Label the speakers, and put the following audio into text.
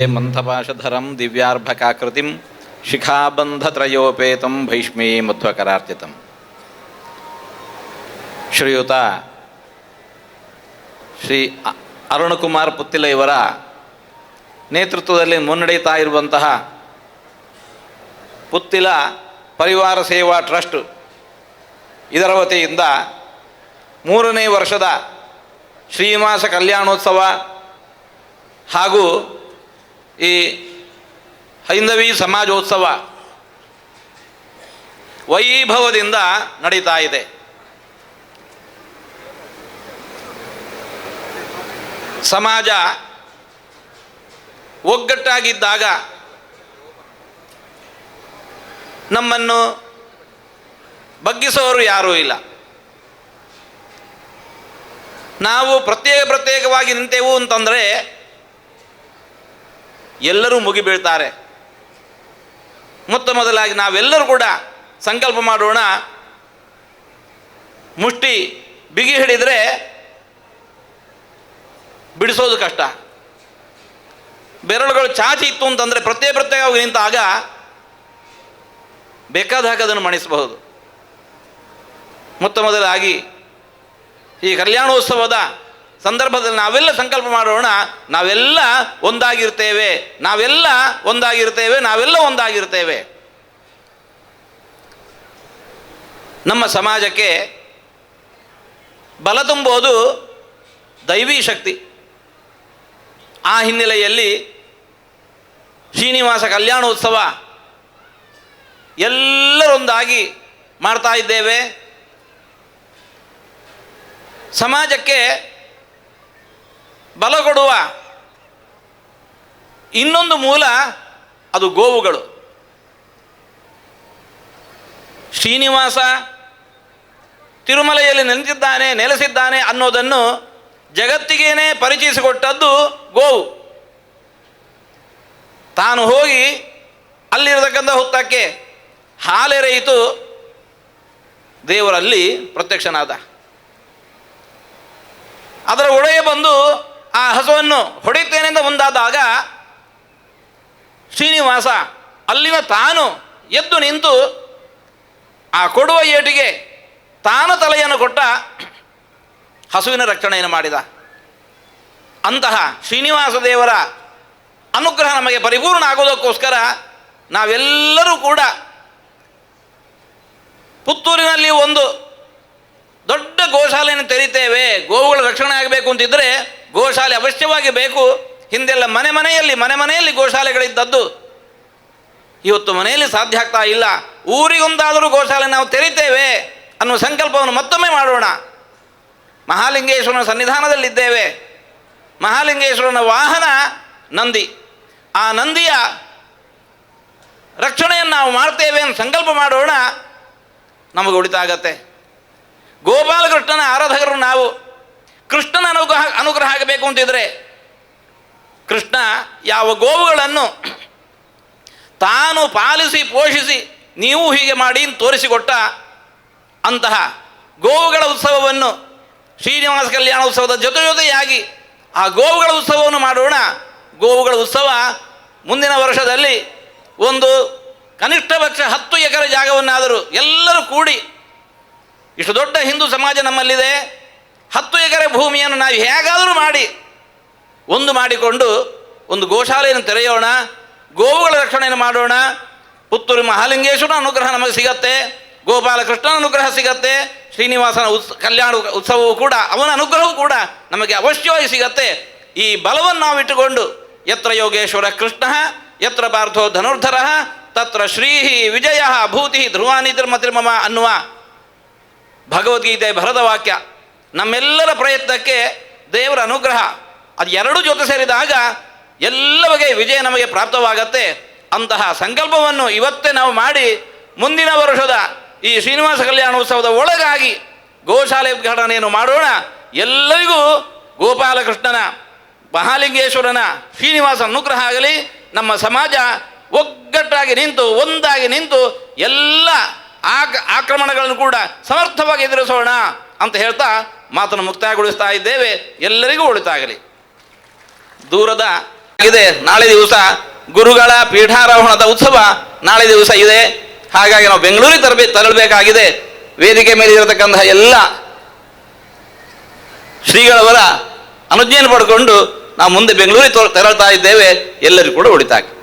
Speaker 1: ಮಂಥಪಾಶಧರಂ ದಿವ್ಯಾರ್ಭಕಾಕೃತಿಂ ಶಿಖಾಬಂಧತ್ರಯೋಪೇತಂ ಭೈಷ್ಮೇ ಮಧ್ವಕರಾರ್ಚಿತಂ ಶ್ರೀಯುತ ಶ್ರೀ ಅರುಣಕುಮಾರ್ ಪುತ್ತಿಲ ಇವರ ನೇತೃತ್ವದಲ್ಲಿ ಮುನ್ನಡೆಯುತ್ತಾ ಇರುವಂತಹ ಪುತ್ತಿಲ ಪರಿವಾರ ಸೇವಾ ಟ್ರಸ್ಟ್ ಇದರ ವತಿಯಿಂದ ಮೂರನೇ ವರ್ಷದ ಶ್ರೀನಿವಾಸ ಕಲ್ಯಾಣೋತ್ಸವ ಹಾಗೂ ಈ ಹೈಂದವಿ ಸಮಾಜೋತ್ಸವ ವೈಭವದಿಂದ ನಡೀತಾ ಇದೆ. ಸಮಾಜ ಒಗ್ಗಟ್ಟಾಗಿದ್ದಾಗ ನಮ್ಮನ್ನು ಬಗ್ಗಿಸೋರು ಯಾರೂ ಇಲ್ಲ. ನಾವು ಪ್ರತ್ಯೇಕ ಪ್ರತ್ಯೇಕವಾಗಿ ನಿಂತೆವು ಅಂತಂದರೆ ಎಲ್ಲರೂ ಮುಗಿಬೀಳ್ತಾರೆ. ಮೊತ್ತ ಮೊದಲಾಗಿ ನಾವೆಲ್ಲರೂ ಕೂಡ ಸಂಕಲ್ಪ ಮಾಡೋಣ. ಮುಷ್ಟಿ ಬಿಗಿ ಹಿಡಿದರೆ ಬಿಡಿಸೋದು ಕಷ್ಟ. ಬೆರಳುಗಳು ಚಾಚಿ ಇತ್ತು ಅಂತಂದರೆ ಪ್ರತ್ಯೇಕ ಪ್ರತ್ಯೇಕವಾಗಿ ನಿಂತಾಗ ಬೇಕಾದ ಹಾಗೆ ಅದನ್ನು ಮಣಿಸಬಹುದು. ಮೊತ್ತ ಮೊದಲಾಗಿ ಈ ಕಲ್ಯಾಣೋತ್ಸವದ ಸಂದರ್ಭದಲ್ಲಿ ನಾವೆಲ್ಲ ಸಂಕಲ್ಪ ಮಾಡೋಣ, ನಾವೆಲ್ಲ ಒಂದಾಗಿರ್ತೇವೆ ನಾವೆಲ್ಲ ಒಂದಾಗಿರ್ತೇವೆ ನಾವೆಲ್ಲ ಒಂದಾಗಿರ್ತೇವೆ. ನಮ್ಮ ಸಮಾಜಕ್ಕೆ ಬಲ ತುಂಬೋದು ದೈವಿ ಶಕ್ತಿ. ಆ ಹಿನ್ನೆಲೆಯಲ್ಲಿ ಶ್ರೀನಿವಾಸ ಕಲ್ಯಾಣೋತ್ಸವ ಎಲ್ಲರೊಂದಾಗಿ ಮಾಡ್ತಾ ಇದ್ದೇವೆ. ಸಮಾಜಕ್ಕೆ ಬಲ ಕೊಡುವ. ಇನ್ನೊಂದು ಮೂಲ ಅದು ಗೋವುಗಳು. ಶ್ರೀನಿವಾಸ ತಿರುಮಲೆಯಲ್ಲಿ ನೆಲೆಸಿದ್ದಾನೆ ನೆಲೆಸಿದ್ದಾನೆ ಅನ್ನೋದನ್ನು ಜಗತ್ತಿಗೇನೆ ಪರಿಚಯಿಸಿಕೊಟ್ಟದ್ದು ಗೋವು. ತಾನು ಹೋಗಿ ಅಲ್ಲಿರತಕ್ಕಂಥ ಹುತ್ತಕ್ಕೆ ಹಾಲೆರೆಯಿತು ದೇವರಲ್ಲಿ ಪ್ರತ್ಯಕ್ಷನಾದ. ಅದರ ಒಡೆಯ ಬಂದು ಆ ಹಸುವನ್ನು ಹೊಡೆಯುತ್ತೇನೆಂದು ಮುಂದಾದಾಗ, ಶ್ರೀನಿವಾಸ ಅಲ್ಲಿನ ತಾನು ಎದ್ದು ನಿಂತು ಆ ಕೊಡುವ ಏಟಿಗೆ ತಾನು ತಲೆಯನ್ನು ಕೊಟ್ಟ ಹಸುವಿನ ರಕ್ಷಣೆಯನ್ನು ಮಾಡಿದ. ಅಂತಹ ಶ್ರೀನಿವಾಸ ದೇವರ ಅನುಗ್ರಹ ನಮಗೆ ಪರಿಪೂರ್ಣ ಆಗೋದಕ್ಕೋಸ್ಕರ ನಾವೆಲ್ಲರೂ ಕೂಡ ಪುತ್ತೂರಿನಲ್ಲಿ ಒಂದು ದೊಡ್ಡ ಗೋಶಾಲೆಯನ್ನು ತೆರೀತೇವೆ ಗೋವುಗಳ ರಕ್ಷಣೆ ಆಗಬೇಕು ಅಂತಿದ್ದರೆ ಗೋಶಾಲೆ ಅವಶ್ಯವಾಗಿ ಬೇಕು. ಹಿಂದೆಲ್ಲ ಮನೆ ಮನೆಯಲ್ಲಿ ಮನೆ ಮನೆಯಲ್ಲಿ ಗೋಶಾಲೆಗಳಿದ್ದದ್ದು. ಇವತ್ತು ಮನೆಯಲ್ಲಿ ಸಾಧ್ಯ ಆಗ್ತಾ ಇಲ್ಲ. ಊರಿಗೊಂದಾದರೂ ಗೋಶಾಲೆ ನಾವು ತೆರಿತೇವೆ ಅನ್ನುವ ಸಂಕಲ್ಪವನ್ನು ಮತ್ತೊಮ್ಮೆ ಮಾಡೋಣ. ಮಹಾಲಿಂಗೇಶ್ವರನ ಸನ್ನಿಧಾನದಲ್ಲಿದ್ದೇವೆ. ಮಹಾಲಿಂಗೇಶ್ವರನ ವಾಹನ ನಂದಿ. ಆ ನಂದಿಯ ರಕ್ಷಣೆಯನ್ನು ನಾವು ಮಾಡ್ತೇವೆ ಅಂತ ಸಂಕಲ್ಪ ಮಾಡೋಣ. ನಮಗೆ ಉಳಿತಾಗತ್ತೆ. ಗೋಪಾಲಕೃಷ್ಣನ ಆರಾಧಕರು ನಾವು. ಕೃಷ್ಣನ ಅನುಗ್ರಹ ಅನುಗ್ರಹ ಆಗಬೇಕು ಅಂತಿದ್ರೆ ಕೃಷ್ಣ ಯಾವ ಗೋವುಗಳನ್ನು ತಾನು ಪಾಲಿಸಿ ಪೋಷಿಸಿ ನೀವು ಹೀಗೆ ಮಾಡಿ ತೋರಿಸಿಕೊಟ್ಟ ಅಂತಹ ಗೋವುಗಳ ಉತ್ಸವವನ್ನು ಶ್ರೀನಿವಾಸ ಕಲ್ಯಾಣ ಉತ್ಸವದ ಜೊತೆ ಜೊತೆಯಾಗಿ ಆ ಗೋವುಗಳ ಉತ್ಸವವನ್ನು ಮಾಡೋಣ. ಗೋವುಗಳ ಉತ್ಸವ ಮುಂದಿನ ವರ್ಷದಲ್ಲಿ ಒಂದು ಕನಿಷ್ಠ ಪಕ್ಷ ಹತ್ತು ಎಕರೆ ಜಾಗವನ್ನಾದರೂ ಎಲ್ಲರೂ ಕೂಡಿ, ಇಷ್ಟು ದೊಡ್ಡ ಹಿಂದೂ ಸಮಾಜ ನಮ್ಮಲ್ಲಿದೆ. ಹತ್ತು ಎಕರೆ ಭೂಮಿಯನ್ನು ನಾವು ಹೇಗಾದರೂ ಮಾಡಿ, ಒಂದು ಮಾಡಿಕೊಂಡು ಒಂದು ಗೋಶಾಲೆಯನ್ನು ತೆರೆಯೋಣ, ಗೋವುಗಳ ರಕ್ಷಣೆಯನ್ನು ಮಾಡೋಣ, ಪುತ್ತೂರು ಮಹಾಲಿಂಗೇಶ್ವರನ ಅನುಗ್ರಹ ನಮಗೆ ಸಿಗತ್ತೆ, ಗೋಪಾಲಕೃಷ್ಣನ ಅನುಗ್ರಹ ಸಿಗತ್ತೆ, ಶ್ರೀನಿವಾಸನ ಉತ್ಸ, ಕಲ್ಯಾಣ ಉತ್ಸವವು ಕೂಡ, ಅವನ ಅನುಗ್ರಹವೂ ಕೂಡ ನಮಗೆ ಅವಶ್ಯವಾಗಿ ಸಿಗತ್ತೆ. ಈ ಬಲವನ್ನು ನಾವು ಇಟ್ಟುಕೊಂಡು, ಯತ್ರ ಯೋಗೇಶ್ವರ ಕೃಷ್ಣ, ಯತ್ರ ಪಾರ್ಥೋ ಧನುರ್ಧರ, ತತ್ರ ಶ್ರೀ ವಿಜಯ ಭೂತಿ ಧ್ರುವಾನಿ ತಿರ್ಮತಿರ್ಮಮ ಅನ್ನುವ ಭಗವದ್ಗೀತೆ ಭರದ ವಾಕ್ಯ ನಮ್ಮೆಲ್ಲರ ಪ್ರಯತ್ನಕ್ಕೆ ದೇವರ ಅನುಗ್ರಹ. ಅದು ಎರಡೂ ಜೊತೆ ಸೇರಿದಾಗ ಎಲ್ಲ ಬಗೆಯ ವಿಜಯ ನಮಗೆ ಪ್ರಾಪ್ತವಾಗತ್ತೆ. ಅಂತಹ ಸಂಕಲ್ಪವನ್ನು ಇವತ್ತೇ ನಾವು ಮಾಡಿ ಮುಂದಿನ ವರ್ಷದ ಈ ಶ್ರೀನಿವಾಸ ಕಲ್ಯಾಣೋತ್ಸವದ ಒಳಗಾಗಿ ಗೋಶಾಲೆ ಉದ್ಘಾಟನೆಯನ್ನು ಮಾಡೋಣ. ಎಲ್ಲರಿಗೂ ಗೋಪಾಲಕೃಷ್ಣನ, ಮಹಾಲಿಂಗೇಶ್ವರನ ಶ್ರೀನಿವಾಸ ಅನುಗ್ರಹ ಆಗಲಿ. ನಮ್ಮ ಸಮಾಜ ಒಗ್ಗಟ್ಟಾಗಿ ನಿಂತು, ಒಂದಾಗಿ ನಿಂತು ಎಲ್ಲ ಆಕ್, ಆಕ್ರಮಣಗಳನ್ನು ಕೂಡ ಸಮರ್ಥವಾಗಿ ಎದುರಿಸೋಣ ಅಂತ ಹೇಳ್ತಾ ಮಾತನ್ನು ಮುಕ್ತಾಯಗೊಳಿಸ್ತಾ ಇದ್ದೇವೆ ಎಲ್ಲರಿಗೂ ಒಳಿತಾಗಲಿ. ದೂರದ ಇದೆ ನಾಳೆ ದಿವಸ ಗುರುಗಳ ಪೀಠಾರೋಹಣದ ಉತ್ಸವ ನಾಳೆ ದಿವಸ ಇದೆ. ಹಾಗಾಗಿ ನಾವು ಬೆಂಗಳೂರಿಗೆ ತರಬೇ, ತರಳಬೇಕಾಗಿದೆ. ವೇದಿಕೆ ಮೇಲೆ ಇರತಕ್ಕಂತಹ ಎಲ್ಲ ಶ್ರೀಗಳವರ ಅನುಜ್ಞೆಯನ್ನು ಪಡ್ಕೊಂಡು ನಾವು ಮುಂದೆ ಬೆಂಗಳೂರಿಗೆ ತೊ- ಇದ್ದೇವೆ. ಎಲ್ಲರಿಗೂ ಕೂಡ ಉಳಿತಾಗಿ